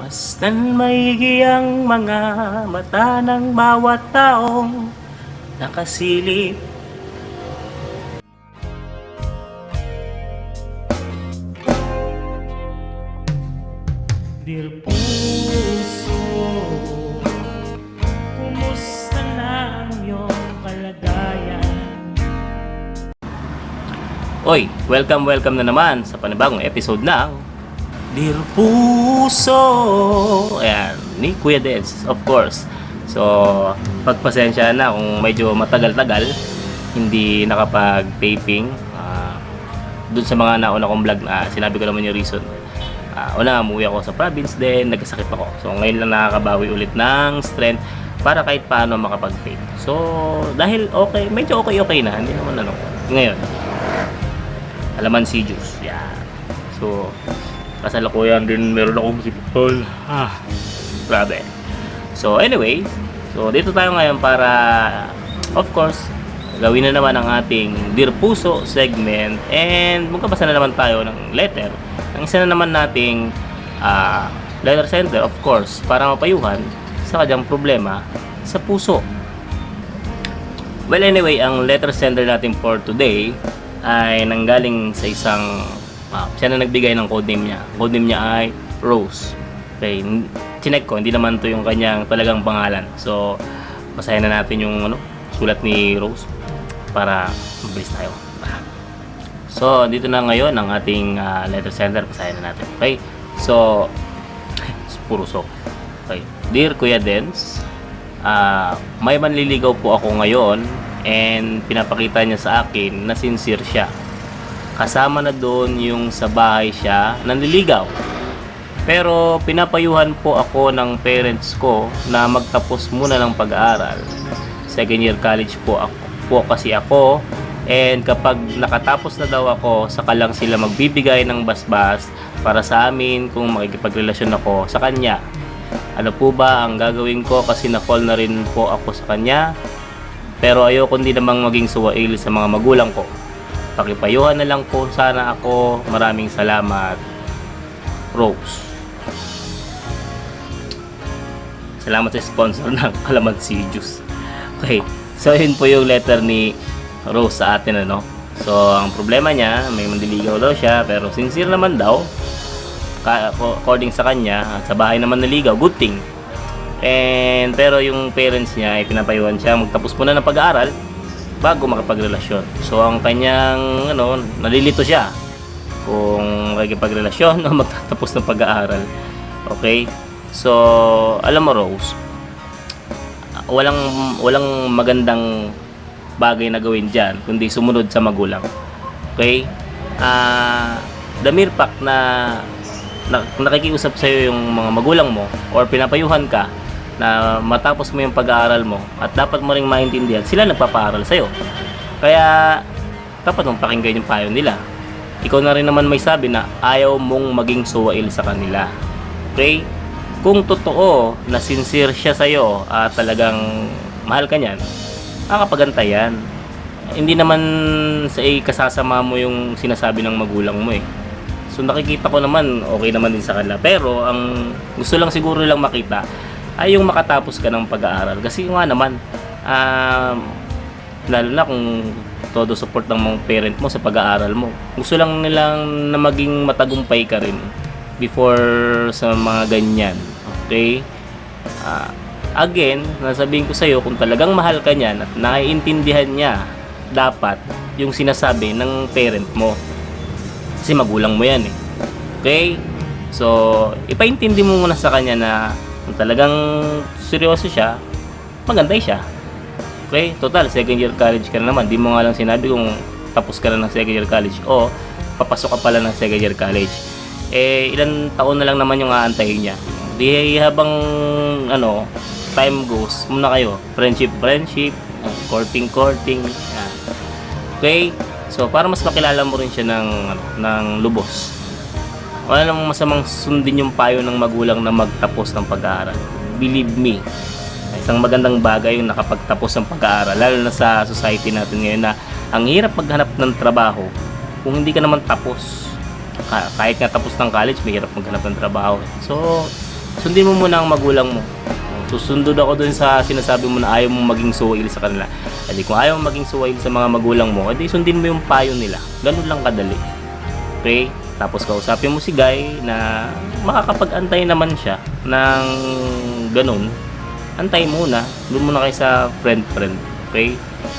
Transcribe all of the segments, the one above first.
Mastan maigiyang mga mata ng bawat taong nakasilip Dear puso, kumusta na ang iyong kalagayan? Oy, welcome welcome na naman sa panibagong episode ng Dear Puso! Ayan, ni Kuya Deds, of course. So, pagpasensya na kung medyo matagal-tagal, hindi nakapag-taping. Ah, dun sa mga nauna kong vlog na sinabi ko naman yung reason. Ah, una, umuwi ako sa province din, nagkasakit ako. So, ngayon lang nakakabawi ulit ng strength para kahit paano makapag-tape. So, dahil okay, medyo okay-okay na, hindi naman ano. Ngayon, alaman si juice. Yan. So, kasalukuyan din meron akong sipol. Ah, grabe. So, anyway, so dito tayo ngayon para, of course, gawin na naman ang ating Dear Puso segment and magkabasa na naman tayo ng letter. Ang isa na naman nating ah, letter center, of course, para mapayuhan sa kanyang problema sa puso. Well, anyway, ang letter sender natin for today ay nanggaling sa isang ah, siya na nagbigay ng codename niya. Codename niya ay Rose. Okay, chinek ko, hindi naman to yung kanyang talagang pangalan. So, basahin na natin yung ano, sulat ni Rose para mabilis tayo. So, dito na ngayon ang ating ah, letter sender. Basahin na natin. Okay? So, puro so. Okay. Dear Kuya Dens, ah, may manliligaw po ako ngayon and pinapakita niya sa akin na sincere siya. Kasama na doon yung sa bahay siya nanliligaw. Pero pinapayuhan po ako ng parents ko na magtapos muna ng pag-aaral. Second year college po ako po kasi ako and kapag nakatapos na daw ako saka lang sila magbibigay ng basbas para sa amin kung makikipagrelasyon ako sa kanya. Ano po ba ang gagawin ko kasi na-fall na rin po ako sa kanya pero ayoko din namang maging suwail sa mga magulang ko. Pakipayuhan na lang po sana ako. Maraming salamat. Rose. Salamat sa sponsor ng Calamansi Juice. Okay. So, yun po yung letter ni Rose sa atin, ano. So, ang problema niya, may mandiligaw daw siya, pero sincere naman daw. Ka- according sa kanya, at sa bahay naman naligaw, good thing. And pero yung parents niya ay pinapayuhan siya magtapos muna ng pag-aaral bago makapagrelasyon. So ang kanyang ano, nalilito siya kung makikipagrelasyon o magtatapos ng pag-aaral. Okay? So, alam mo Rose, walang walang magandang bagay na gawin diyan kundi sumunod sa magulang. Okay? Ah, the mere fact na na- nakikiusap sa iyo yung mga magulang mo or pinapayuhan ka na matapos mo yung pag-aaral mo at dapat mo ring maintindihan sila nagpapaaral sa iyo. Kaya dapat mong pakinggan yung payo nila. Ikaw na rin naman may sabi na ayaw mong maging suwail sa kanila. Okay? Kung totoo na sincere siya sa iyo at talagang mahal ka niyan, makakapagantay yan. Hindi naman sa kasasama mo yung sinasabi ng magulang mo eh. So nakikita ko naman okay naman din sa kanila. Pero ang gusto lang siguro lang makita ay yung makatapos ka ng pag-aaral. Kasi nga naman, um, lalo na kung todo support ng mga parent mo sa pag-aaral mo. Gusto lang nilang na maging matagumpay ka rin before sa mga ganyan. Okay? Ah, again, nasabihin ko sa'yo, kung talagang mahal ka niyan at naiintindihan niya dapat yung sinasabi ng parent mo. Kasi magulang mo yan eh. Okay? So, ipaintindi mo muna sa kanya na kung talagang seryoso siya, magantay siya. Okay? Total, second year college ka na naman. Di mo nga lang sinabi kung tapos ka na ng second year college o papasok ka pala ng second year college. Eh, ilan taon na lang naman yung aantayin niya. Di habang ano, time goes, muna kayo. Friendship, friendship, courting, courting. Okay? So, para mas makilala mo rin siya ng, ng lubos. Wala namang masamang sundin yung payo ng magulang na magtapos ng pag-aaral. Believe me, isang magandang bagay yung nakapagtapos ng pag-aaral. Lalo na sa society natin ngayon na ang hirap maghanap ng trabaho kung hindi ka naman tapos. Ka- Kahit nga tapos ng college, may hirap maghanap ng trabaho. So, sundin mo muna ang magulang mo. Susundod ako dun sa sinasabi mo na ayaw mo maging suwail sa kanila. Edi kung ayaw mo maging suwail sa mga magulang mo, edi sundin mo yung payo nila. Ganun lang kadali. Okay? Tapos kausapin mo si Guy na makakapag-antay naman siya ng ganun. Antay muna. Doon muna kayo sa friend-friend. Okay?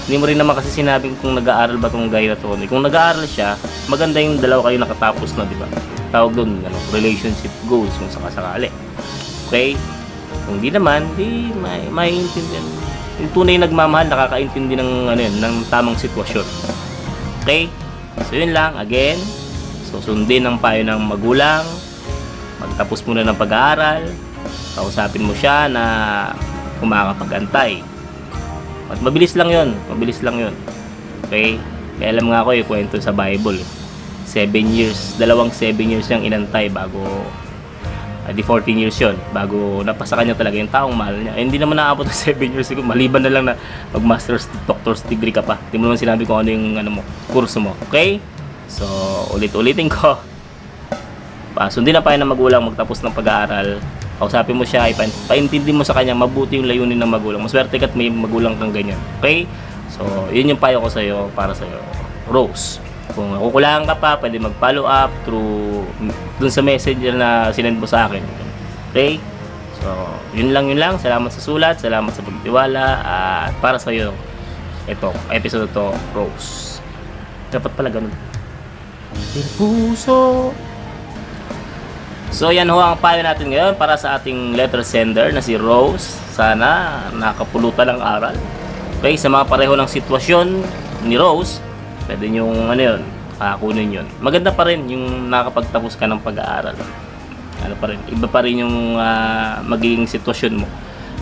Hindi mo rin naman kasi sinabing kung nag-aaral ba tong guy na to. Kung nag-aaral siya, maganda yung dalawa kayo nakatapos na, di ba? Tawag doon, ano, relationship goals kung sakasakali. Okay? Kung di naman, di may maiintindihan. Yung tunay nagmamahal, nakakaintindi ng, ano yun, ng tamang sitwasyon. Okay? So yun lang, again, so sundin ang payo ng magulang, magtapos muna ng pag-aaral, kausapin mo siya na kumakapag-antay. At mabilis lang yun, mabilis lang yun. Okay? Kaya alam nga ako yung kwento sa Bible. 7 years, dalawang 7 years niyang inantay bago Ah, di 14 years yun bago napasa kanya talaga yung taong mahal niya. Eh, hindi naman naabot ng 7 years siguro. Maliban na lang na mag-master's, doctor's degree ka pa. Hindi mo naman sinabi kung ano yung ano mo, kurso mo. Okay? So, ulit-ulitin ko. Pa, sundin na pa ng magulang magtapos ng pag-aaral. Kausapin mo siya, paintindi mo sa kanya mabuti yung layunin ng magulang. Maswerte ka't may magulang kang ganyan. Okay? So, yun yung payo ko sa'yo para sa'yo. Rose. Kung kukulangan ka pa, pwede mag-follow up through dun sa messenger na sinend mo sa akin. Okay? So, yun lang yun lang. Salamat sa sulat, salamat sa pagtiwala, at para sa iyo ito, episode to, Rose. Dapat pala ganun. Del puso. So, yan ho ang payo natin ngayon para sa ating letter sender na si Rose. Sana nakapulutan ng aral. Okay, sa mga pareho ng sitwasyon ni Rose, pwede nyong ano yun, kunin yun. Maganda pa rin yung nakapagtapos ka ng pag-aaral. Ano pa rin, iba pa rin yung ah, magiging sitwasyon mo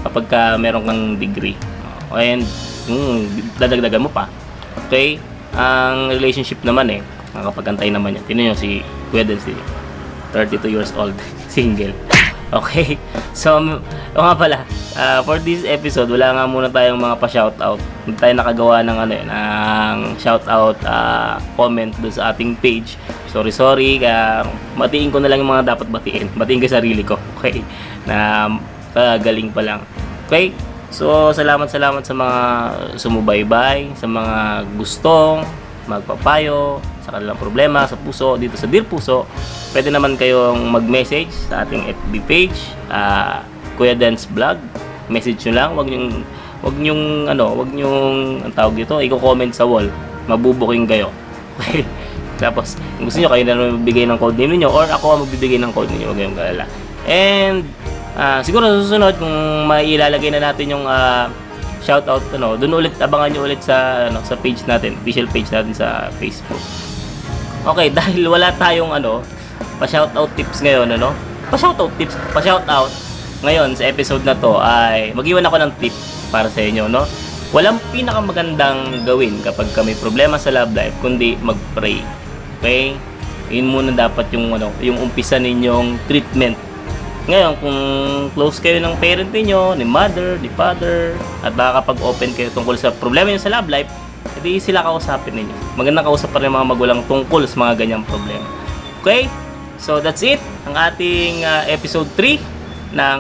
kapag ka meron kang degree. And yung dadagdagan mo pa. Okay? Ang relationship naman eh, nakapagantay naman yan. Tingnan nyo si Kuya Den, si 32 years old, single. Okay? So, o nga pala, ah, for this episode, wala nga muna tayong mga pa-shoutout. Hindi tayo nakagawa ng ano yun, ng shoutout ah, comment doon sa ating page. Sorry, sorry. Kaya, batiin ko na lang yung mga dapat batiin. Batiin ko sarili ko. Okay? Na ah, galing pa lang. Okay? So, salamat salamat sa mga sumubaybay, sa mga gustong magpapayo sa kanilang problema sa puso dito sa Dear Puso. Pwede naman kayong mag-message sa ating FB page, ah, Kuya Dance Vlog. Message nyo lang, wag nyong wag nyong ano, wag nyong ang tawag dito, i-comment sa wall. Mabubuking kayo. Okay? Tapos, kung gusto nyo, kayo na magbigay ng code name niyo or ako ang magbibigay ng code niyo, wag kayong galala. And, ah, siguro sa susunod, kung mailalagay na natin yung ah, shoutout, ano, doon ulit, abangan nyo ulit sa, ano, sa page natin, official page natin sa Facebook. Okay, dahil wala tayong, ano, pa-shoutout tips ngayon, ano, pa-shoutout tips, pa-shoutout ngayon sa episode na to ay mag-iwan ako ng tip para sa inyo, no? Walang pinakamagandang gawin kapag ka may problema sa love life kundi mag-pray. Okay? Yun muna dapat yung ano, yung umpisa ninyong treatment. Ngayon, kung close kayo ng parent niyo, ni mother, ni father, at nakakapag-open kayo tungkol sa problema niyo sa love life, edi sila kausapin ninyo. Magandang kausap pa rin mga magulang tungkol sa mga ganyang problema. Okay? So that's it. Ang ating ah, episode 3 ng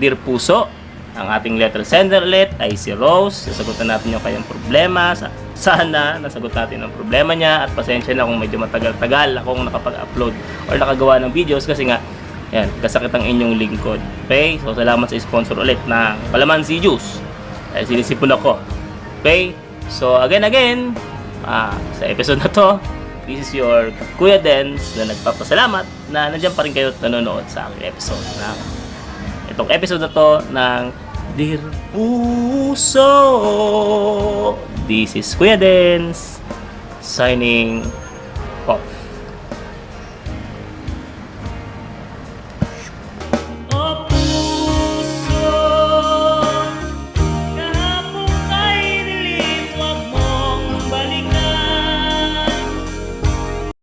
Dear Puso. Ang ating letter sender ulit ay si Rose. Sasagutan natin yung kanyang problema. Sa- Sana nasagot natin ang problema niya at pasensya na kung medyo matagal-tagal akong nakapag-upload or nakagawa ng videos kasi nga yan, kasakit ang inyong lingkod. Okay? So, salamat sa sponsor ulit na Palamansi Juice. Dahil sinisipon ako. Okay? So, again, again, ah, sa episode na to, this is your Kuya Dens na nagpapasalamat na nandiyan pa rin kayo nanonood sa aking episode na itong episode na to ng Dear Puso. This is Kuya Dens signing